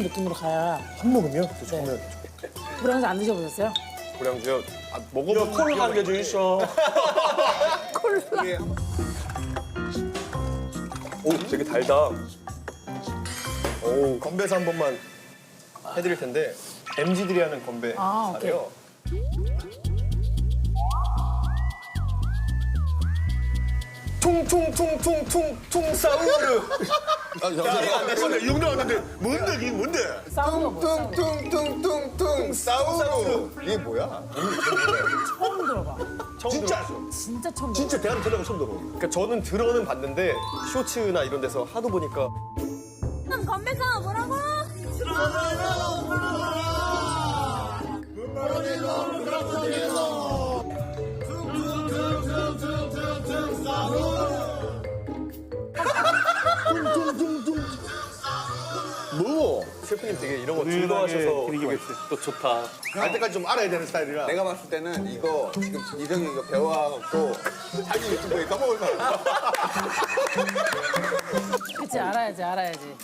처음 느낌으로 가야 한 모금이요? 저 처음에 불량주 안 드셔보셨어요? 고량주요. 아, 먹어본 콜라 한개 주이소. 오, 되게 달다. 오, 건배사 한 번만 해드릴 텐데 MZ들이 하는 건배 아, 오케이. 사래요. 퉁퉁퉁퉁퉁 퉁 사우르. 근데 이용도 왔는데 뭔데 이게 뭔데? 싸우는 거 뭐야? 퉁퉁퉁퉁퉁 사우루 이게 뭐야? 처음 들어봐. 진짜 진짜 처음 들어봐. 진짜 대한민국 전략을 처음 들어. 그러니까 저는 들어는 봤는데 쇼츠나 이런 데서 하도 보니까 건배사 뭐라고? 뭐? 셰프님 되게 이런 거 즐거워하셔서 그게 또 좋다. 알 때까지 좀 알아야 되는 스타일이라. 내가 봤을 때는 이거 지금 이정이 이거 배워갖고 자기 유튜브에 써먹을 거야. 그치 알아야지 알아야지.